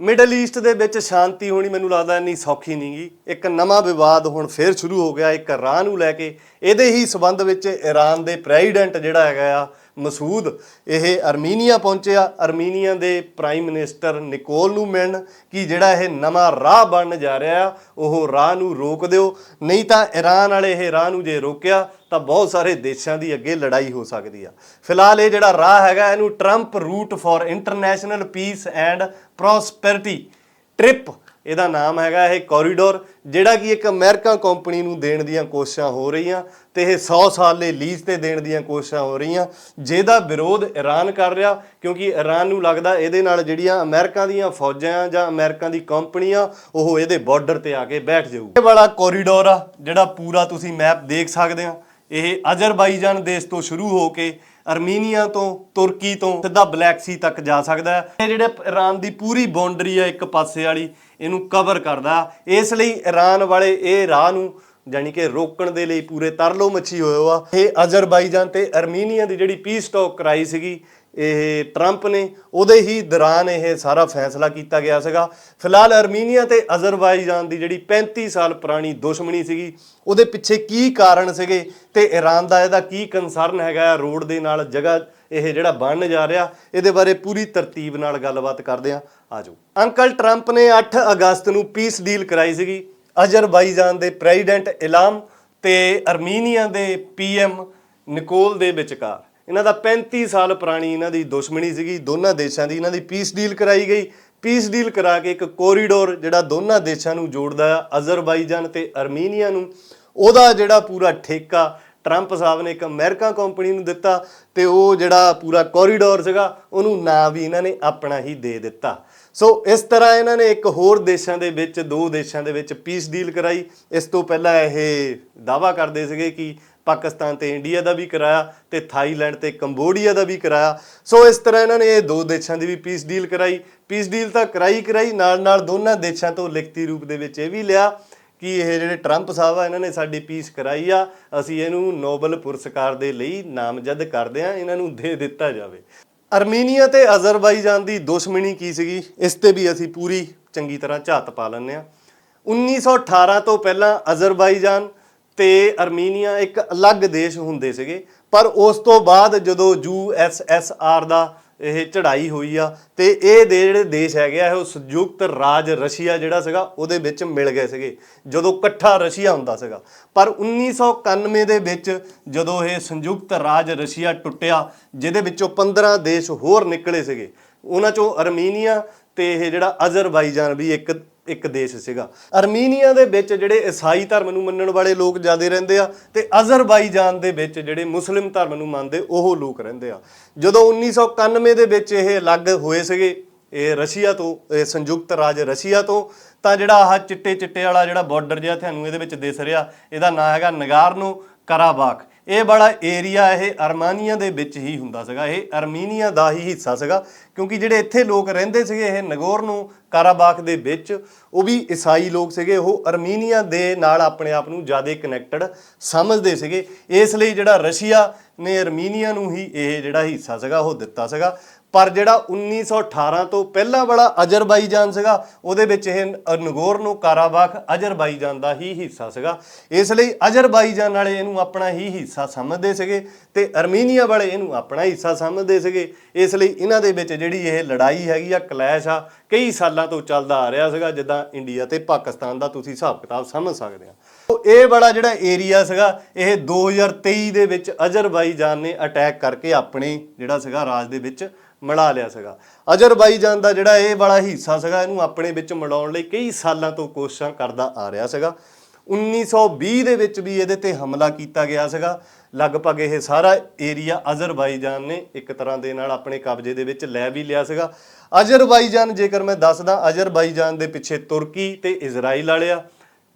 Middle East ਦੇ ਵਿੱਚ ਸ਼ਾਂਤੀ ਹੋਣੀ ਮੈਨੂੰ ਲੱਗਦਾ ਇੰਨੀ ਸੌਖੀ ਨਹੀਂਗੀ ਇੱਕ ਨਵਾਂ ਵਿਵਾਦ ਹੁਣ ਫੇਰ ਸ਼ੁਰੂ ਹੋ ਗਿਆ, ਇੱਕ ਰਾਹ ਨੂੰ ਲੈ ਕੇ। ਇਹਦੇ ਹੀ ਸਬੰਧ ਵਿੱਚ ਇਰਾਨ ਦੇ ਪ੍ਰੈਜ਼ੀਡੈਂਟ ਜਿਹੜਾ ਹੈਗਾ ਆ ਮਸੂਦ। ਇਹ ਅਰਮੀਨੀਆ ਪਹੁੰਚਿਆ। ਅਰਮੀਨੀਆ ਦੇ ਪ੍ਰਾਈਮ ਮਿਨਿਸਟਰ ਨਿਕੋਲ ਨੂੰ ਮਿਲਣ ਕਿ ਜਿਹੜਾ ਇਹ ਨਵਾਂ ਰਾਹ ਬਣਨ ਜਾ ਰਿਹਾ ਆ, ਉਹ ਰਾਹ ਨੂੰ ਰੋਕ ਦਿਓ। ਨਹੀਂ ਤਾਂ ਈਰਾਨ ਵਾਲੇ ਇਹ ਰਾਹ ਨੂੰ ਜੇ ਰੋਕਿਆ, ਤਾਂ ਬਹੁਤ ਸਾਰੇ ਦੇਸ਼ਾਂ ਦੀ ਅੱਗੇ ਲੜਾਈ ਹੋ ਸਕਦੀ ਆ। ਫਿਲਹਾਲ ਇਹ ਜਿਹੜਾ ਰਾਹ ਹੈਗਾ, ਇਹਨੂੰ Trump route for international peace and prosperity TRIPP ਇਹਦਾ ਨਾਮ ਹੈਗਾ ਇਹ ਕੋਰੀਡੋਰ ਜਿਹੜਾ ਕਿ ਇੱਕ ਅਮਰੀਕਾ ਕੰਪਨੀ ਨੂੰ ਦੇਣ ਦੀਆਂ ਕੋਸ਼ਿਸ਼ਾਂ ਹੋ ਰਹੀਆਂ ਤੇ ਇਹ 100 ਸਾਲ ਲਈ ਲੀਜ਼ ਤੇ ਦੇਣ ਦੀਆਂ ਕੋਸ਼ਿਸ਼ਾਂ ਹੋ ਰਹੀਆਂ। ਜਿਹਦਾ ਵਿਰੋਧ ਈਰਾਨ ਕਰ ਰਿਹਾ, ਕਿਉਂਕਿ ਈਰਾਨ ਨੂੰ ਲੱਗਦਾ ਇਹਦੇ ਨਾਲ ਜਿਹੜੀਆਂ ਅਮਰੀਕਾ ਦੀਆਂ ਫੌਜਾਂ ਜਾਂ ਅਮਰੀਕਾ ਦੀ ਕੰਪਨੀਆਂ, ਉਹ ਇਹਦੇ ਬਾਰਡਰ ਤੇ ਆ ਕੇ ਬੈਠ ਜਾਊ। ਇਹ ਵਾਲਾ ਕੋਰੀਡੋਰ ਆ, ਜਿਹੜਾ ਪੂਰਾ ਤੁਸੀਂ ਮੈਪ ਦੇਖ ਸਕਦੇ ਆ, ਇਹ ਅਜ਼ਰਬਾਈਜਾਨ ਦੇਸ਼ ਤੋਂ ਸ਼ੁਰੂ ਹੋ ਕੇ ਅਰਮੀਨੀਆ ਤੋਂ, ਤੁਰਕੀ ਤੋਂ ਸਿੱਧਾ ਬਲੈਕ ਸੀ ਤੱਕ ਜਾ ਸਕਦਾ ਹੈ। ਇਹ ਜਿਹੜੇ ਇਰਾਨ ਦੀ ਪੂਰੀ ਬਾਉਂਡਰੀ ਹੈ ਇੱਕ ਪਾਸੇ ਵਾਲੀ, ਇਹਨੂੰ ਕਵਰ ਕਰਦਾ ਇਸ ਲਈ ਇਰਾਨ ਵਾਲੇ ਇਹ ਰਾਹ ਨੂੰ ਜਾਨੀ ਕਿ ਰੋਕਣ ਦੇ ਲਈ ਪੂਰੇ ਤਰਲੋ ਮੱਛੀ ਹੋਏ ਹੋ ਆ। ਇਹ ਅਜ਼ਰਬਾਈਜਾਨ ਤੇ ਅਰਮੀਨੀਆ ਦੀ ਜਿਹੜੀ ਪੀਸ ਟਾਕ ਕਰਾਈ ਸੀਗੀ ਇਹ ਟਰੰਪ ਨੇ, ਉਹਦੇ ਹੀ ਦੌਰਾਨ ਇਹ ਸਾਰਾ ਫੈਸਲਾ ਕੀਤਾ ਗਿਆ ਸੀਗਾ। ਫਿਲਹਾਲ ਅਰਮੀਨੀਆ ਤੇ ਅਜ਼ਰਬਾਈਜਾਨ ਦੀ ਜਿਹੜੀ 35 ਸਾਲ ਪੁਰਾਣੀ ਦੁਸ਼ਮਣੀ ਸੀਗੀ, ਉਹਦੇ ਪਿੱਛੇ ਕੀ ਕਾਰਨ ਸੀਗੇ ਤੇ ਈਰਾਨ ਦਾ ਇਹਦਾ ਕੀ ਕੰਸਰਨ ਹੈਗਾ ਰੋਡ ਦੇ ਨਾਲ ਜਗ੍ਹਾ ਇਹ ਜਿਹੜਾ ਬਣਨ ਜਾ ਰਿਹਾ, ਇਹਦੇ ਬਾਰੇ ਪੂਰੀ ਤਰਤੀਬ ਨਾਲ ਗੱਲਬਾਤ ਕਰਦੇ ਆ ਆਜੋ। ਅੰਕਲ ਟਰੰਪ ਨੇ 8 ਅਗਸਤ ਨੂੰ ਪੀਸ ਡੀਲ ਕਰਾਈ ਸੀਗੀ। ਅਜ਼ਰਬਾਈਜਾਨ ਦੇ ਪ੍ਰੈਜ਼ੀਡੈਂਟ ਇਲਾਮ ਤੇ ਅਰਮੀਨੀਆ ਦੇ ਪੀਐਮ ਨਿਕੋਲ ਦੇ ਵਿਚਕਾਰ। ਇਹਨਾਂ ਦਾ 35 ਸਾਲ ਪੁਰਾਣੀ ਇਹਨਾਂ ਦੀ ਦੁਸ਼ਮਣੀ ਸੀਗੀ, ਦੋਨਾਂ ਦੇਸ਼ਾਂ ਦੀ ਇਹਨਾਂ ਦੀ ਪੀਸ ਡੀਲ ਕਰਾਈ ਗਈ। ਪੀਸ ਡੀਲ ਕਰਾ ਕੇ ਇੱਕ ਕੋਰੀਡੋਰ ਜਿਹੜਾ ਦੋਨਾਂ ਦੇਸ਼ਾਂ ਨੂੰ ਜੋੜਦਾ ਆ, ਅਜ਼ਰਬਾਈਜਾਨ ਤੇ ਅਰਮੀਨੀਆ ਨੂੰ। ਉਹਦਾ ਜਿਹੜਾ ਪੂਰਾ ਠੇਕਾ ਟਰੰਪ ਸਾਹਿਬ ਨੇ ਇੱਕ ਅਮਰੀਕਾ ਕੰਪਨੀ ਨੂੰ ਦਿੱਤਾ ਤੇ ਉਹ ਜਿਹੜਾ ਪੂਰਾ ਕੋਰੀਡੋਰ ਸੀਗਾ, ਉਹਨੂੰ ਨਾਂ ਵੀ ਇਹਨਾਂ ਨੇ ਆਪਣਾ ਹੀ ਦੇ ਦਿੱਤਾ। ਸੋ ਇਸ ਤਰ੍ਹਾਂ ਇਹਨਾਂ ਨੇ ਇੱਕ ਹੋਰ ਦੇਸ਼ਾਂ ਦੇ ਵਿੱਚ, ਦੋ ਦੇਸ਼ਾਂ ਦੇ ਵਿੱਚ ਪੀਸ ਡੀਲ ਕਰਾਈ। ਇਸ ਤੋਂ ਪਹਿਲਾਂ ਇਹ ਦਾਵਾ ਕਰਦੇ ਸੀਗੇ ਕਿ ਪਾਕਿਸਤਾਨ ਤੇ ਇੰਡੀਆ ਦਾ ਵੀ ਕਰਾਇਆ ਤੇ ਥਾਈਲੈਂਡ ਤੇ ਕੰਬੋਡੀਆ ਦਾ ਵੀ ਕਰਾਇਆ। ਸੋ ਇਸ ਤਰ੍ਹਾਂ ਇਹਨਾਂ ਨੇ ਇਹ ਦੋ ਦੇਸ਼ਾਂ ਦੀ ਵੀ ਪੀਸ ਡੀਲ ਕਰਾਈ। ਪੀਸ ਡੀਲ ਤਾਂ ਕਰਾਈ ਕਰਾਈ ਨਾਲ ਨਾਲ ਦੋਨਾਂ ਦੇਸ਼ਾਂ ਤੋਂ ਲਿਖਤੀ ਰੂਪ ਦੇ ਵਿੱਚ ਇਹ ਵੀ ਲਿਆ ਕਿ ਇਹ ਜਿਹੜੇ ਟਰੰਪ ਸਾਹਿਬ ਆ, ਇਹਨਾਂ ਨੇ ਸਾਡੀ ਪੀਸ ਕਰਾਈ ਆ। ਅਸੀਂ ਇਹਨੂੰ ਨੋਬਲ ਪੁਰਸਕਾਰ ਦੇ ਲਈ ਨਾਮਜ਼ਦ ਕਰਦੇ ਆ ਇਹਨਾਂ ਨੂੰ ਦੇ ਦਿੱਤਾ ਜਾਵੇ। ਅਰਮੀਨੀਆ ਤੇ ਅਜ਼ਰਬਾਈਜਾਨ ਦੀ ਦੁਸ਼ਮਣੀ ਕੀ ਸੀਗੀ? ਇਸ ਤੇ ਵੀ ਅਸੀਂ ਪੂਰੀ ਚੰਗੀ ਤਰ੍ਹਾਂ ਝਾਤ ਪਾ ਲੈਂਦੇ ਆ 1918 ਤੋਂ ਪਹਿਲਾਂ ਅਜ਼ਰਬਾਈਜਾਨ ਤੇ ਅਰਮੀਨੀਆ ਇੱਕ ਅਲੱਗ ਦੇਸ਼ ਹੁੰਦੇ ਸੀਗੇ। ਪਰ ਉਸ ਤੋਂ ਬਾਅਦ ਜਦੋਂ ਯੂਐਸਐਸਆਰ ਦਾ ਇਹ ਚੜ੍ਹਾਈ ਹੋਈ ਆ, ਤੇ ਇਹ ਦੇ ਜਿਹੜੇ ਦੇਸ਼ ਹੈਗੇ ਆ ਉਹ ਸੰਯੁਕਤ ਰਾਜ ਰਸ਼ੀਆ ਜਿਹੜਾ ਸੀਗਾ, ਉਹਦੇ ਵਿੱਚ ਮਿਲ ਗਏ ਸੀਗੇ। ਜਦੋਂ ਇਕੱਠਾ ਰਸ਼ੀਆ ਹੁੰਦਾ ਸੀਗਾ। ਪਰ 1991 ਦੇ ਵਿੱਚ ਜਦੋਂ ਇਹ ਸੰਯੁਕਤ ਰਾਜ ਰਸ਼ੀਆ ਟੁੱਟਿਆ, ਜਿਹਦੇ ਵਿੱਚੋਂ 15 ਦੇਸ਼ ਹੋਰ ਨਿਕਲੇ ਸੀਗੇ। ਉਹਨਾਂ ਚੋਂ ਅਰਮੀਨੀਆ ਤੇ ਇਹ ਜਿਹੜਾ ਅਜ਼ਰਬਾਈਜਾਨ ਵੀ ਇੱਕ ਇੱਕ ਦੇਸ਼ ਸੀਗਾ। ਅਰਮੀਨੀਆ ਦੇ ਵਿੱਚ ਜਿਹੜੇ ਈਸਾਈ ਧਰਮ ਨੂੰ ਮੰਨਣ ਵਾਲੇ ਲੋਕ ਜ਼ਿਆਦੇ ਰਹਿੰਦੇ ਆ ਤੇ ਅਜ਼ਰਬਾਈਜਾਨ ਦੇ ਵਿੱਚ ਜਿਹੜੇ ਮੁਸਲਿਮ ਧਰਮ ਨੂੰ ਮੰਨਦੇ, ਉਹ ਲੋਕ ਰਹਿੰਦੇ ਆ। ਜਦੋਂ 1991 ਦੇ ਵਿੱਚ ਇਹ ਅਲੱਗ ਹੋਏ ਸੀਗੇ, ਇਹ ਰਸ਼ੀਆ ਤੋਂ, ਇਹ ਸੰਯੁਕਤ ਰਾਜ ਰਸ਼ੀਆ ਤੋਂ, ਤਾਂ ਜਿਹੜਾ ਆਹ ਚਿੱਟੇ ਚਿੱਟੇ ਵਾਲਾ ਜਿਹੜਾ ਬਾਰਡਰ ਜਿਹਾ ਤੁਹਾਨੂੰ ਇਹਦੇ ਵਿੱਚ ਦਿਸ ਰਿਹਾ, ਇਹਦਾ ਨਾਂ ਹੈਗਾ ਨਗਾਰਨੋ ਕਰਾਬਾਖ ਇਹ ਬੜਾ ਏਰੀਆ ਇਹ ਅਰਮਾਨੀਆ ਦੇ ਵਿੱਚ ਹੀ ਹੁੰਦਾ ਸੀਗਾ। ਇਹ ਅਰਮੀਨੀਆ ਦਾ ਹੀ ਹਿੱਸਾ ਸੀਗਾ, ਕਿਉਂਕਿ ਜਿਹੜੇ ਇੱਥੇ ਲੋਕ ਰਹਿੰਦੇ ਸੀਗੇ, ਇਹ ਨਗੋਰ ਨਗੋਰਨੋ ਕਾਰਾਬਾਖ ਦੇ ਵਿੱਚ, ਉਹ ਵੀ ਈਸਾਈ ਲੋਕ ਸੀਗੇ। ਉਹ ਅਰਮੀਨੀਆ ਦੇ ਨਾਲ ਆਪਣੇ ਆਪ ਨੂੰ ਜ਼ਿਆਦਾ ਕਨੈਕਟਡ ਸਮਝਦੇ ਸੀਗੇ। ਇਸ ਲਈ ਜਿਹੜਾ ਰਸ਼ੀਆ ਨੇ ਅਰਮੀਨੀਆ ਨੂੰ ਹੀ ਇਹ ਜਿਹੜਾ ਹਿੱਸਾ ਸੀਗਾ, ਉਹ ਦਿੱਤਾ ਸੀਗਾ। ਪਰ ਜਿਹੜਾ 1918 ਤੋਂ ਪਹਿਲਾਂ ਵਾਲਾ ਅਜ਼ਰਬਾਈਜਾਨ ਸੀਗਾ, ਉਹਦੇ ਵਿੱਚ ਇਹ ਨਗੋਰਨੋ ਕਾਰਾਬਾਖ ਅਜ਼ਰਬਾਈਜਾਨ ਦਾ ਹੀ ਹਿੱਸਾ ਸੀਗਾ। ਇਸ ਲਈ ਅਜ਼ਰਬਾਈਜਾਨ ਵਾਲੇ ਇਹਨੂੰ ਆਪਣਾ ਹੀ ਹਿੱਸਾ ਸਮਝਦੇ ਸੀਗੇ ਤੇ ਅਰਮੀਨੀਆ ਵਾਲੇ ਇਹਨੂੰ ਆਪਣਾ ਹਿੱਸਾ ਸਮਝਦੇ ਸੀਗੇ। ਇਸ ਲਈ ਇਹਨਾਂ ਦੇ ਵਿੱਚ ਜਿਹੜੀ ਇਹ ਲੜਾਈ ਹੈਗੀ ਆ, ਕਲੈਸ਼ ਆ, ਕਈ ਸਾਲਾਂ ਤੋਂ ਚੱਲਦਾ ਆ ਰਿਹਾ ਸੀਗਾ, ਜਿੱਦਾਂ ਇੰਡੀਆ ਤੇ ਪਾਕਿਸਤਾਨ ਦਾ ਤੁਸੀਂ ਹਿਸਾਬ ਕਿਤਾਬ ਸਮਝ ਸਕਦੇ ਆ। ਤੋ ਇਹ ਵਾਲਾ ਜਿਹੜਾ ਏਰੀਆ ਸੀਗਾ, ਇਹ 2023 ਦੇ ਵਿੱਚ ਅਜ਼ਰਬਾਈਜਾਨ ਨੇ ਅਟੈਕ ਕਰਕੇ ਆਪਣੇ ਜਿਹੜਾ ਸੀਗਾ ਰਾਜ ਦੇ ਵਿੱਚ ਮਿਲਾ ਲਿਆ ਸੀਗਾ। ਅਜ਼ਰਬਾਈਜਾਨ ਦਾ ਜਿਹੜਾ ਇਹ ਵਾਲਾ ਹਿੱਸਾ ਸੀਗਾ, ਇਹਨੂੰ ਆਪਣੇ ਵਿੱਚ ਮਿਲਾਉਣ ਲਈ ਕਈ ਸਾਲਾਂ ਤੋਂ ਕੋਸ਼ਿਸ਼ਾਂ ਕਰਦਾ ਆ ਰਿਹਾ ਸੀਗਾ। 1920 ਦੇ ਵਿੱਚ ਵੀ ਇਹਦੇ ਤੇ ਹਮਲਾ ਕੀਤਾ ਗਿਆ ਸੀਗਾ। ਲਗਭਗ ਇਹ ਸਾਰਾ ਏਰੀਆ ਅਜ਼ਰਬਾਈਜਾਨ ਨੇ ਇੱਕ ਤਰ੍ਹਾਂ ਦੇ ਨਾਲ ਆਪਣੇ ਕਬਜ਼ੇ ਦੇ ਵਿੱਚ ਲੈ ਵੀ ਲਿਆ ਸੀਗਾ। ਅਜ਼ਰਬਾਈਜਾਨ, ਜੇਕਰ ਮੈਂ ਦੱਸਦਾ, ਅਜ਼ਰਬਾਈਜਾਨ ਦੇ ਪਿੱਛੇ ਤੁਰਕੀ ਤੇ ਇਜ਼ਰਾਈਲ ਵਾਲੇ ਆ।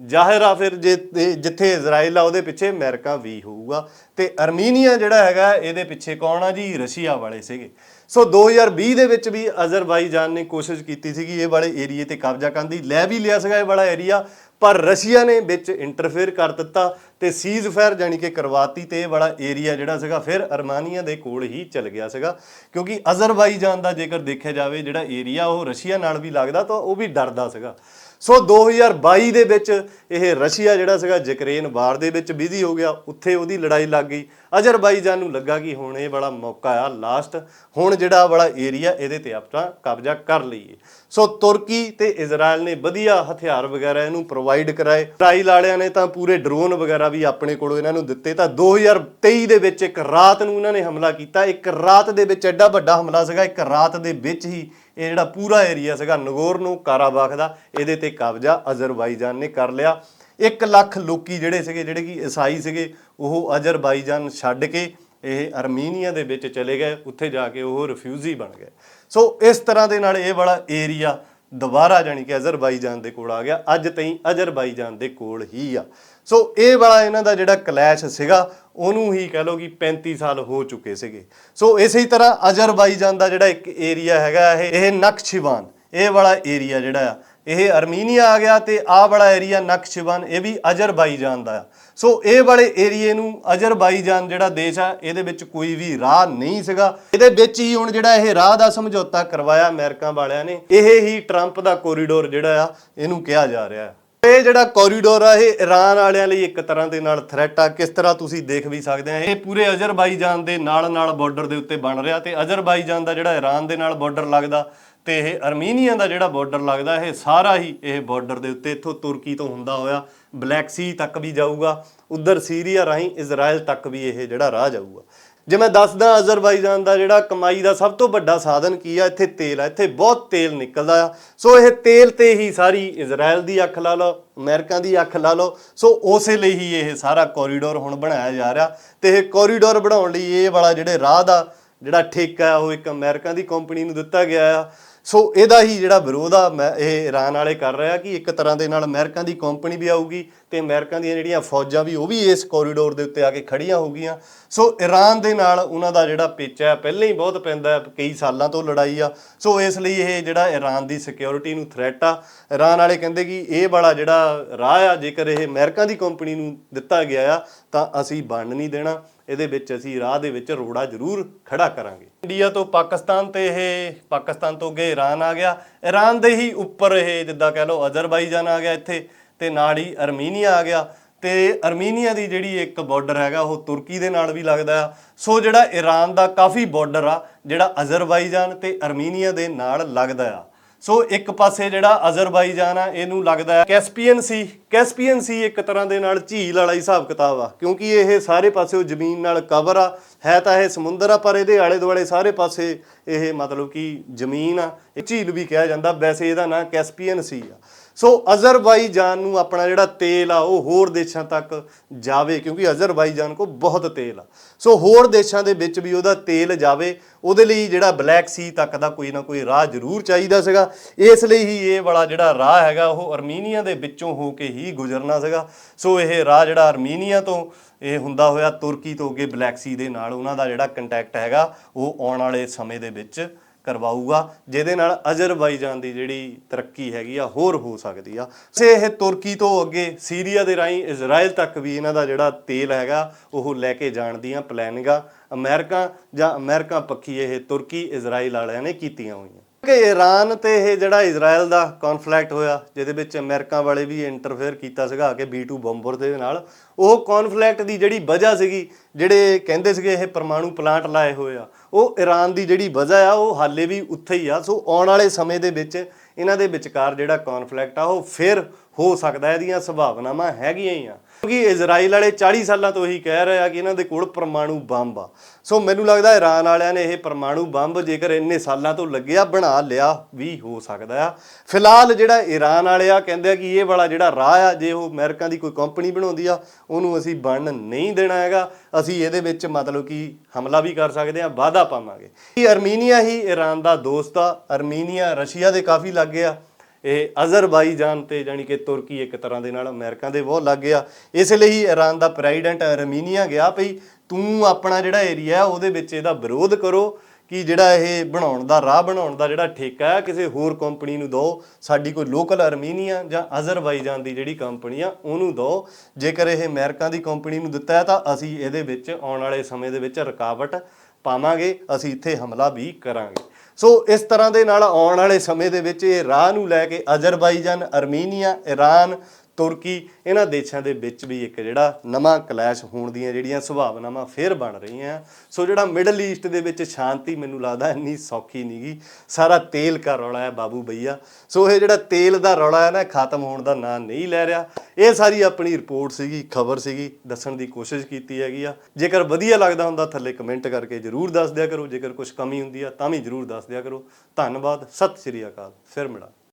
ਜ਼ਾਹਿਰ ਆ ਫਿਰ ਜੇ ਤੇ ਜਿੱਥੇ ਇਜ਼ਰਾਈਲ ਆ, ਉਹਦੇ ਪਿੱਛੇ ਅਮਰੀਕਾ ਵੀ ਹੋਊਗਾ। ਤੇ ਅਰਮੀਨੀਆ ਜਿਹੜਾ ਹੈਗਾ, ਇਹਦੇ ਪਿੱਛੇ ਕੌਣ ਆ ਜੀ? ਰਸ਼ੀਆ ਵਾਲੇ ਸੀਗੇ। ਸੋ 2020 ਦੇ ਵਿੱਚ ਵੀ ਅਜ਼ਰਬਾਈਜਾਨ ਨੇ ਕੋਸ਼ਿਸ਼ ਕੀਤੀ ਸੀਗੀ ਇਹ ਵਾਲੇ ਏਰੀਏ ਤੇ ਕਬਜ਼ਾ ਕਰਨ ਦੀ। ਲੈ ਵੀ ਲਿਆ ਸੀਗਾ ਇਹ ਵਾਲਾ ਏਰੀਆ, ਪਰ ਰਸ਼ੀਆ ਨੇ ਵਿੱਚ ਇੰਟਰਫੇਅਰ ਕਰ ਦਿੱਤਾ। ਤੇ ਸੀਜ਼ਫਾਇਰ ਜਾਨੀ ਕਿ ਕਰਵਾਤੀ ਤੇ ਇਹ ਵਾਲਾ ਏਰੀਆ ਜਿਹੜਾ ਸੀਗਾ, ਫਿਰ ਅਰਮਾਨੀਆ ਦੇ ਕੋਲ ਹੀ ਚਲ ਗਿਆ ਸੀਗਾ। ਕਿਉਂਕਿ ਅਜ਼ਰਬਾਈਜਾਨ ਦਾ ਜੇਕਰ ਦੇਖਿਆ ਜਾਵੇ, ਜਿਹੜਾ ਏਰੀਆ ਉਹ ਰਸ਼ੀਆ ਨਾਲ ਵੀ ਲੱਗਦਾ, ਤਾਂ ਉਹ ਵੀ ਡਰਦਾ ਸੀਗਾ। ਸੋ 2022 ਦੇ ਵਿੱਚ ਇਹ ਰਸ਼ੀਆ ਜਿਹੜਾ ਸੀਗਾ, ਯੂਕਰੇਨ ਵਾਰ ਦੇ ਵਿੱਚ ਬਿਜ਼ੀ ਹੋ ਗਿਆ। ਉੱਥੇ ਉਹਦੀ ਲੜਾਈ ਲੱਗ ਗਈ। ਅਜ਼ਰਬਾਈਜਾਨ ਨੂੰ ਲੱਗਾ ਕਿ ਹੁਣ ਇਹ ਬੜਾ ਮੌਕਾ ਆ, ਲਾਸਟ। ਹੁਣ ਜਿਹੜਾ ਬੜਾ ਏਰੀਆ, ਇਹਦੇ ਤੇ ਆਪਾਂ ਕਬਜ਼ਾ ਕਰ ਲਈਏ। ਸੋ ਤੁਰਕੀ ਤੇ ਇਜ਼ਰਾਈਲ ਨੇ ਵਧੀਆ ਹਥਿਆਰ ਵਗੈਰਾ ਇਹਨੂੰ ਪ੍ਰੋਵਾਈਡ ਕਰਾਏ। ਇਜ਼ਰਾਈਲ ਵਾਲਿਆਂ ਨੇ ਤਾਂ ਪੂਰੇ ਡਰੋਨ ਵਗੈਰਾ ਵੀ ਆਪਣੇ ਕੋਲੋਂ ਇਹਨਾਂ ਨੂੰ ਦਿੱਤੇ, ਤਾਂ 2023 ਦੇ ਵਿੱਚ ਇੱਕ ਰਾਤ ਨੂੰ ਇਹਨਾਂ ਨੇ ਹਮਲਾ ਕੀਤਾ। ਇੱਕ ਰਾਤ ਦੇ ਵਿੱਚ ਐਡਾ ਵੱਡਾ ਹਮਲਾ ਸੀਗਾ, ਇੱਕ ਰਾਤ ਦੇ ਵਿੱਚ ਹੀ ਇਹ ਜਿਹੜਾ ਪੂਰਾ ਏਰੀਆ ਸੀਗਾ ਨਗੋਰਨੋ ਕਾਰਾਬਾਖ ਦਾ, ਇਹਦੇ ਤੇ ਕਬਜ਼ਾ ਅਜ਼ਰਬਾਈਜਾਨ ਨੇ ਕਰ ਲਿਆ। 1 ਲੱਖ ਲੋਕੀ ਜਿਹੜੇ ਸੀਗੇ, ਜਿਹੜੇ ਕਿ ਈਸਾਈ ਸੀਗੇ, ਉਹ ਅਜ਼ਰਬਾਈਜਾਨ ਛੱਡ ਕੇ ਇਹ ਅਰਮੀਨੀਆ ਦੇ ਵਿੱਚ ਚਲੇ ਗਏ। ਉੱਥੇ ਜਾ ਕੇ ਉਹ ਰਿਫਿਊਜੀ ਬਣ ਗਏ। ਸੋ ਇਸ ਤਰ੍ਹਾਂ ਦੇ ਨਾਲ ਇਹ ਵਾਲਾ ਏਰੀਆ ਦੁਬਾਰਾ ਜਾਨੀ ਕਿ ਅਜ਼ਰਬਾਈਜਾਨ ਦੇ ਕੋਲ ਆ ਗਿਆ, ਅੱਜ ਤਾਈਂ ਅਜ਼ਰਬਾਈਜਾਨ ਦੇ ਕੋਲ ਹੀ ਆ। ਸੋ ਇਹ ਵਾਲਾ ਇਹਨਾਂ ਦਾ ਜਿਹੜਾ ਕਲੈਸ਼ ਸੀਗਾ, ਉਹਨੂੰ ਹੀ ਕਹ ਲਓ ਕਿ 35 ਸਾਲ ਹੋ ਚੁੱਕੇ ਸੀਗੇ। ਸੋ ਇਸੇ ਤਰ੍ਹਾਂ ਅਜ਼ਰਬਾਈਜਾਨ ਦਾ ਜਿਹੜਾ ਇੱਕ ਏਰੀਆ ਹੈਗਾ, ਇਹ ਇਹ ਨਕਸ਼ਿਵਾਨ, ਇਹ ਵਾਲਾ ਏਰੀਆ ਜਿਹੜਾ ਆ ਇਹ ਅਰਮੀਨੀਆ ਆ ਗਿਆ ਤੇ ਆਹ ਵਾਲਾ ਏਰੀਆ ਨਕਸ਼ਿਵਾਨ ਇਹ ਵੀ ਅਜ਼ਰਬਾਈਜਾਨ ਦਾ ਆ। ਸੋ ਇਹ ਵਾਲੇ ਏਰੀਏ ਨੂੰ ਅਜ਼ਰਬਾਈਜਾਨ ਜਿਹੜਾ ਦੇਸ਼ ਆ, ਇਹਦੇ ਵਿੱਚ ਕੋਈ ਵੀ ਰਾਹ ਨਹੀਂ ਸੀਗਾ। ਇਹਦੇ ਵਿੱਚ ਹੀ ਹੁਣ ਜਿਹੜਾ ਇਹ ਰਾਹ ਦਾ ਸਮਝੌਤਾ ਕਰਵਾਇਆ ਅਮਰੀਕਾ ਵਾਲਿਆਂ ਨੇ, ਇਹ ਹੀ ਟਰੰਪ ਦਾ ਕੋਰੀਡੋਰ ਜਿਹੜਾ ਆ, ਇਹਨੂੰ ਕਿਹਾ ਜਾ ਰਿਹਾ ਹੈ ਇਹ ਜਿਹੜਾ ਕੋਰੀਡੋਰ ਆ, ਇਹ ਈਰਾਨ ਵਾਲਿਆਂ ਲਈ ਇੱਕ ਤਰ੍ਹਾਂ ਦੇ ਨਾਲ ਥ੍ਰੈਟ ਆ। ਕਿਸ ਤਰ੍ਹਾਂ ਤੁਸੀਂ ਦੇਖ ਵੀ ਸਕਦੇ ਆ, ਇਹ ਪੂਰੇ ਅਜ਼ਰਬਾਈਜਾਨ ਦੇ ਨਾਲ ਨਾਲ ਬਾਰਡਰ ਦੇ ਉੱਤੇ ਬਣ ਰਿਹਾ ਤੇ ਅਜ਼ਰਬਾਈਜਾਨ ਦਾ ਜਿਹੜਾ ਈਰਾਨ ਦੇ ਨਾਲ ਬਾਰਡਰ ਲੱਗਦਾ ਤੇ ਇਹ ਅਰਮੀਨੀਆ ਦਾ ਜਿਹੜਾ ਬਾਰਡਰ ਲੱਗਦਾ, ਇਹ ਸਾਰਾ ਹੀ ਇਹ ਬਾਰਡਰ ਦੇ ਉੱਤੇ ਇੱਥੋਂ ਤੁਰਕੀ ਤੋਂ ਹੁੰਦਾ ਹੋਇਆ ਬਲੈਕ ਸੀ ਤੱਕ ਵੀ ਜਾਊਗਾ, ਉਧਰ ਸੀਰੀਆ ਰਾਹੀਂ ਇਜ਼ਰਾਈਲ ਤੱਕ ਵੀ ਇਹ ਜਿਹੜਾ ਰਾਹ ਜਾਊਗਾ। ਜੇ ਮੈਂ ਦੱਸਦਾ ਅਜ਼ਰਬਾਈਜਾਨ ਦਾ ਜਿਹੜਾ ਕਮਾਈ ਦਾ ਸਭ ਤੋਂ ਵੱਡਾ ਸਾਧਨ ਕੀ ਆ? ਇੱਥੇ ਤੇਲ ਆ, ਇੱਥੇ ਬਹੁਤ ਤੇਲ ਨਿਕਲਦਾ ਆ। ਸੋ ਇਹ ਤੇਲ ਤੇ ਹੀ ਸਾਰੀ ਇਜ਼ਰਾਈਲ ਦੀ ਅੱਖ ਲਾ ਲਓ ਅਮਰੀਕਾ ਦੀ ਅੱਖ ਲਾ ਲਓ। ਸੋ ਉਸੇ ਲਈ ਹੀ ਇਹ ਸਾਰਾ ਕੋਰੀਡੋਰ ਹੁਣ ਬਣਾਇਆ ਜਾ ਰਿਹਾ ਤੇ ਇਹ ਕੋਰੀਡੋਰ ਬਣਾਉਣ ਲਈ ਇਹ ਵਾਲਾ ਜਿਹੜੇ ਰਾਹ ਦਾ ਜਿਹੜਾ ਠੇਕਾ ਆ, ਉਹ ਇੱਕ ਅਮਰੀਕਾ ਦੀ ਕੰਪਨੀ ਨੂੰ ਦਿੱਤਾ ਗਿਆ ਆ। ਸੋ ਇਹਦਾ ਹੀ ਜਿਹੜਾ ਵਿਰੋਧ ਆ, ਮੈਂ ਇਹ ਈਰਾਨ ਵਾਲੇ ਕਰ ਰਿਹਾ ਕਿ ਇੱਕ ਤਰ੍ਹਾਂ ਦੇ ਨਾਲ ਅਮਰੀਕਾ ਦੀ ਕੰਪਨੀ ਵੀ ਆਊਗੀ ਤੇ ਅਮਰੀਕਾ ਦੀਆਂ ਜਿਹੜੀਆਂ ਫੌਜਾਂ ਵੀ, ਉਹ ਵੀ ਇਸ ਕੋਰੀਡੋਰ ਦੇ ਉੱਤੇ ਆ ਕੇ ਖੜੀਆਂ ਹੋਗੀਆਂ ਸੋ ਈਰਾਨ ਦੇ ਨਾਲ ਉਹਨਾਂ ਦਾ ਜਿਹੜਾ ਪੇਚਾ ਪਹਿਲਾਂ ਹੀ ਬਹੁਤ ਪੈਂਦਾ ਕਈ ਸਾਲਾਂ ਤੋਂ ਲੜਾਈ ਆ। ਸੋ ਇਸ ਲਈ ਇਹ ਜਿਹੜਾ ਈਰਾਨ ਦੀ ਸਿਕਿਉਰਿਟੀ ਨੂੰ ਥ੍ਰੈਟ ਆ। ਈਰਾਨ ਵਾਲੇ ਕਹਿੰਦੇ ਕਿ ਇਹ ਵਾਲਾ ਜਿਹੜਾ ਰਾਹ ਆ, ਜੇਕਰ ਇਹ ਅਮਰੀਕਾ ਦੀ ਕੰਪਨੀ ਨੂੰ ਦਿੱਤਾ ਗਿਆ ਆ, ਤਾਂ ਅਸੀਂ ਬੰਨ ਨਹੀਂ ਦੇਣਾ। ਇਹਦੇ ਵਿੱਚ ਅਸੀਂ ਰਾਹ ਦੇ ਵਿੱਚ ਰੋੜਾ ਜ਼ਰੂਰ ਖੜਾ ਕਰਾਂਗੇ। ਇੰਡੀਆ ਤੋਂ ਪਾਕਿਸਤਾਨ ਤੇ ਇਹ ਪਾਕਿਸਤਾਨ ਤੋਂ ਅੱਗੇ ਈਰਾਨ ਆ ਗਿਆ। ਈਰਾਨ ਦੇ ਹੀ ਉੱਪਰ ਇਹ ਜਿੱਦਾਂ ਕਹਿ ਲਓ ਅਜ਼ਰਬਾਈਜਾਨ ਆ ਗਿਆ ਇੱਥੇ ਤੇ ਨਾਲ ਹੀ ਅਰਮੀਨੀਆ ਆ ਗਿਆ। ਤੇ ਅਰਮੀਨੀਆ ਦੀ ਜਿਹੜੀ ਇੱਕ ਬਾਰਡਰ ਹੈਗਾ, ਉਹ ਤੁਰਕੀ ਦੇ ਨਾਲ ਵੀ ਲੱਗਦਾ ਆ। ਸੋ ਜਿਹੜਾ ਈਰਾਨ ਦਾ ਕਾਫੀ ਬਾਰਡਰ ਆ, ਜਿਹੜਾ ਅਜ਼ਰਬਾਈਜਾਨ ਤੇ ਅਰਮੀਨੀਆ ਦੇ ਨਾਲ ਲੱਗਦਾ ਆ। ਸੋ ਇੱਕ ਪਾਸੇ ਜਿਹੜਾ ਅਜ਼ਰਬਾਈਜਾਨ ਆ, ਇਹਨੂੰ ਲੱਗਦਾ ਹੈ ਕੈਸਪੀਅਨ ਸੀ। ਕੈਸਪੀਅਨ ਸੀ ਇੱਕ ਤਰ੍ਹਾਂ ਦੇ ਨਾਲ ਝੀਲ ਵਾਲਾ ਹੀ ਹਿਸਾਬ ਕਿਤਾਬ ਆ। ਕਿਉਂਕਿ ਇਹ ਸਾਰੇ ਪਾਸੇ ਜ਼ਮੀਨ ਨਾਲ ਕਵਰ ਆ। ਹੈ ਤਾਂ ਇਹ ਸਮੁੰਦਰ ਆ, ਪਰ ਇਹਦੇ ਆਲੇ ਦੁਆਲੇ ਸਾਰੇ ਪਾਸੇ ਇਹ ਮਤਲਬ ਕਿ ਜ਼ਮੀਨ ਆ। ਇਹ ਝੀਲ ਵੀ ਕਿਹਾ ਜਾਂਦਾ, ਵੈਸੇ ਇਹਦਾ ਨਾਂ ਕੈਸਪੀਅਨ ਸੀ ਆ। ਸੋ ਅਜ਼ਰਬਾਈਜਾਨ ਨੂੰ ਆਪਣਾ ਜਿਹੜਾ ਤੇਲ ਆ, ਉਹ ਹੋਰ ਦੇਸ਼ਾਂ ਤੱਕ ਜਾਵੇ, ਕਿਉਂਕਿ ਅਜ਼ਰਬਾਈਜਾਨ ਕੋ ਬਹੁਤ ਤੇਲ ਆ। ਸੋ ਹੋਰ ਦੇਸ਼ਾਂ ਦੇ ਵਿੱਚ ਵੀ ਉਹਦਾ ਤੇਲ ਜਾਵੇ, ਉਹਦੇ ਲਈ ਜਿਹੜਾ ਬਲੈਕ ਸੀ ਤੱਕ ਦਾ ਕੋਈ ਨਾ ਕੋਈ ਰਾਹ ਜ਼ਰੂਰ ਚਾਹੀਦਾ ਸੀਗਾ। ਇਸ ਲਈ ਹੀ ਇਹ ਵਾਲਾ ਜਿਹੜਾ ਰਾਹ ਹੈਗਾ, ਉਹ ਅਰਮੀਨੀਆ ਦੇ ਵਿੱਚੋਂ ਹੋ ਕੇ ਹੀ ਗੁਜ਼ਰਨਾ ਸੀਗਾ। ਸੋ ਇਹ ਰਾਹ ਜਿਹੜਾ ਅਰਮੀਨੀਆ ਤੋਂ, ਇਹ ਹੁੰਦਾ ਹੋਇਆ ਤੁਰਕੀ ਤੋਂ ਅੱਗੇ ਬਲੈਕ ਸੀ ਦੇ ਨਾਲ ਉਹਨਾਂ ਦਾ ਜਿਹੜਾ ਕੰਟੈਕਟ ਹੈਗਾ, ਉਹ ਆਉਣ ਵਾਲੇ ਸਮੇਂ ਦੇ ਵਿੱਚ ਕਰਵਾਊਗਾ, ਜਿਹਦੇ ਨਾਲ ਅਜ਼ਰਬਾਈਜਾਨ ਦੀ ਜਿਹੜੀ ਤਰੱਕੀ ਹੈਗੀ ਆ, ਹੋਰ ਹੋ ਸਕਦੀ ਆ। ਸੇ ਇਹ ਤੁਰਕੀ ਤੋਂ ਅੱਗੇ ਸੀਰੀਆ ਦੇ ਰਾਹੀਂ ਇਜ਼ਰਾਈਲ ਤੱਕ ਵੀ ਇਹਨਾਂ ਦਾ ਜਿਹੜਾ ਤੇਲ ਹੈਗਾ, ਉਹ ਲੈ ਕੇ ਜਾਣ ਦੀਆਂ ਪਲੈਨਿੰਗਾਂ ਅਮਰੀਕਾ ਜਾਂ ਅਮਰੀਕਾ ਪੱਖੀ ਇਹ ਤੁਰਕੀ ਇਜ਼ਰਾਈਲ ਵਾਲਿਆਂ ਨੇ ਕੀਤੀਆਂ ਹੋਈਆਂ। ਕਿ ਈਰਾਨ ਤੇ ਇਹ ਜਿਹੜਾ ਇਜ਼ਰਾਈਲ ਦਾ ਕਨਫਲਿਕਟ ਹੋਇਆ, ਜਿਹਦੇ ਵਿੱਚ ਅਮਰੀਕਾ ਵਾਲੇ ਵੀ ਇੰਟਰਫੇਅਰ ਕੀਤਾ ਸੀਗਾ ਕਿ B2 ਬੰਬਰ ਦੇ ਨਾਲ, ਉਹ ਕਨਫਲਿਕਟ ਦੀ ਜਿਹੜੀ ਵਜ੍ਹਾ ਸੀਗੀ, ਜਿਹੜੇ ਕਹਿੰਦੇ ਸੀਗੇ ਇਹ ਪਰਮਾਣੂ ਪਲਾਂਟ ਲਾਏ ਹੋਏ ਆ, ਉਹ ਈਰਾਨ ਦੀ ਜਿਹੜੀ ਵਜ੍ਹਾ ਆ, ਉਹ ਹਾਲੇ ਵੀ ਉੱਥੇ ਹੀ ਆ, ਸੋ ਆਉਣ ਵਾਲੇ ਸਮੇਂ ਦੇ ਵਿੱਚ ਇਹਨਾਂ ਦੇ ਵਿਚਕਾਰ ਜਿਹੜਾ ਕਨਫਲਿਕਟ ਆ, ਉਹ ਫਿਰ ਹੋ ਸਕਦਾ, ਇਹਦੀਆਂ ਸੰਭਾਵਨਾਵਾਂ ਹੈਗੀਆਂ ਹੀ ਆ। ਕਿਉਂਕਿ ਇਜ਼ਰਾਈਲ ਵਾਲੇ 40 ਸਾਲਾਂ ਤੋਂ ਹੀ ਕਹਿ ਰਹੇ ਆ ਕਿ ਇਹਨਾਂ ਦੇ ਕੋਲ ਪਰਮਾਣੂ ਬੰਬ ਆ। ਸੋ ਮੈਨੂੰ ਲੱਗਦਾ ਈਰਾਨ ਵਾਲਿਆਂ ਨੇ ਇਹ ਪਰਮਾਣੂ ਬੰਬ ਜੇਕਰ ਇੰਨੇ ਸਾਲਾਂ ਤੋਂ ਲੱਗਿਆ, ਬਣਾ ਲਿਆ ਵੀ ਹੋ ਸਕਦਾ ਆ। ਫਿਲਹਾਲ ਜਿਹੜਾ ਈਰਾਨ ਵਾਲੇ ਆ, ਕਹਿੰਦੇ ਆ ਕਿ ਇਹ ਵਾਲਾ ਜਿਹੜਾ ਰਾਹ ਆ, ਜੇ ਉਹ ਅਮਰੀਕਾ ਦੀ ਕੋਈ ਕੰਪਨੀ ਬਣਾਉਂਦੀ ਆ, ਉਹਨੂੰ ਅਸੀਂ ਬਣ ਨਹੀਂ ਦੇਣਾ ਹੈਗਾ। ਅਸੀਂ ਇਹਦੇ ਵਿੱਚ ਮਤਲਬ ਕਿ ਹਮਲਾ ਵੀ ਕਰ ਸਕਦੇ ਆ, ਵਾਅਦਾ ਪਾਵਾਂਗੇ। ਕਿ ਅਰਮੀਨੀਆ ਹੀ ਈਰਾਨ ਦਾ ਦੋਸਤ ਆ। ਅਰਮੀਨੀਆ, ਰਸ਼ੀਆ ਦੇ ਕਾਫੀ ਲੱਗੇ ਆ। ਇਹ ਅਜ਼ਰਬਾਈਜਾਨ ਤੇ ਜਾਨੀ ਕਿ ਤੁਰਕੀ ਇੱਕ ਤਰ੍ਹਾਂ ਦੇ ਨਾਲ ਅਮਰੀਕਾ ਦੇ ਬਹੁਤ ਲੱਗ ਗਿਆ ਇਸ ਲਈ ਹੀ ਈਰਾਨ ਦਾ ਪ੍ਰੈਜ਼ੀਡੈਂਟ ਅਰਮੀਨੀਆ ਗਿਆ ਭਈ ਤੂੰ ਆਪਣਾ ਜਿਹੜਾ ਏਰੀਆ ਉਹਦੇ ਵਿੱਚ ਇਹਦਾ ਵਿਰੋਧ ਕਰੋ ਕਿ ਜਿਹੜਾ ਇਹ ਬਣਾਉਣ ਦਾ ਰਾਹ ਬਣਾਉਣ ਦਾ ਜਿਹੜਾ ਠੇਕਾ ਹੈ, ਕਿਸੇ ਹੋਰ ਕੰਪਨੀ ਨੂੰ ਦਿਓ, ਸਾਡੀ ਕੋਈ ਲੋਕਲ ਅਰਮੀਨੀਆ ਜਾਂ ਅਜ਼ਰਬਾਈਜਾਨ ਦੀ ਜਿਹੜੀ ਕੰਪਨੀ ਆ, ਉਹਨੂੰ ਦਿਓ। ਜੇਕਰ ਇਹ ਅਮਰੀਕਾ ਦੀ ਕੰਪਨੀ ਨੂੰ ਦਿੱਤਾ ਹੈ ਤਾਂ ਅਸੀਂ ਇਹਦੇ ਵਿੱਚ ਆਉਣ ਵਾਲੇ ਸਮੇਂ ਦੇ ਵਿੱਚ ਰੁਕਾਵਟ ਪਾਵਾਂਗੇ, ਅਸੀਂ ਇੱਥੇ ਹਮਲਾ ਵੀ ਕਰਾਂਗੇ। ਸੋ ਇਸ ਤਰ੍ਹਾਂ ਦੇ ਨਾਲ ਆਉਣ ਵਾਲੇ ਸਮੇਂ ਦੇ ਵਿੱਚ ਇਹ ਰਾਹ ਨੂੰ ਲੈ ਕੇ ਅਜ਼ਰਬਾਈਜਾਨ, ਅਰਮੀਨੀਆ ਈਰਾਨ ਤੁਰਕੀ ਇਹਨਾਂ ਦੇਸ਼ਾਂ ਦੇ ਵਿੱਚ ਵੀ ਇੱਕ ਜਿਹੜਾ ਨਵਾਂ ਕਲੈਸ਼ ਹੋਣ ਦੀਆਂ ਜਿਹੜੀਆਂ ਸੰਭਾਵਨਾਵਾਂ ਫੇਰ ਬਣ ਰਹੀਆਂ। ਸੋ ਜਿਹੜਾ ਮਿਡਲ ਈਸਟ ਦੇ ਵਿੱਚ ਸ਼ਾਂਤੀ ਮੈਨੂੰ ਲੱਗਦਾ ਇੰਨੀ ਸੌਖੀ ਨਹੀਂਗੀ ਸਾਰਾ ਤੇਲ ਕਾ ਰੌਲਾ ਹੈ ਬਾਬੂ ਬਈਆ। ਸੋ ਇਹ ਜਿਹੜਾ ਤੇਲ ਦਾ ਰੌਲਾ ਹੈ ਨਾ ਖਤਮ ਹੋਣ ਦਾ ਨਾਂ ਨਹੀਂ ਲੈ ਰਿਹਾ। ਇਹ ਸਾਰੀ ਆਪਣੀ ਰਿਪੋਰਟ ਸੀਗੀ, ਖਬਰ ਸੀਗੀ, ਦੱਸਣ ਦੀ ਕੋਸ਼ਿਸ਼ ਕੀਤੀ ਹੈਗੀ ਆ। ਜੇਕਰ ਵਧੀਆ ਲੱਗਦਾ ਹੁੰਦਾ ਥੱਲੇ ਕਮੈਂਟ ਕਰਕੇ ਜਰੂਰ ਦੱਸ ਦਿਆ ਕਰੋ। ਜੇਕਰ ਕੁਝ ਕਮੀ ਹੁੰਦੀ ਆ ਤਾਂ ਵੀ ਜਰੂਰ ਦੱਸ ਦਿਆ ਕਰੋ। ਧੰਨਵਾਦ, ਸਤਿ ਸ਼੍ਰੀ ਅਕਾਲ, ਫਿਰ ਮਿਲਾਂ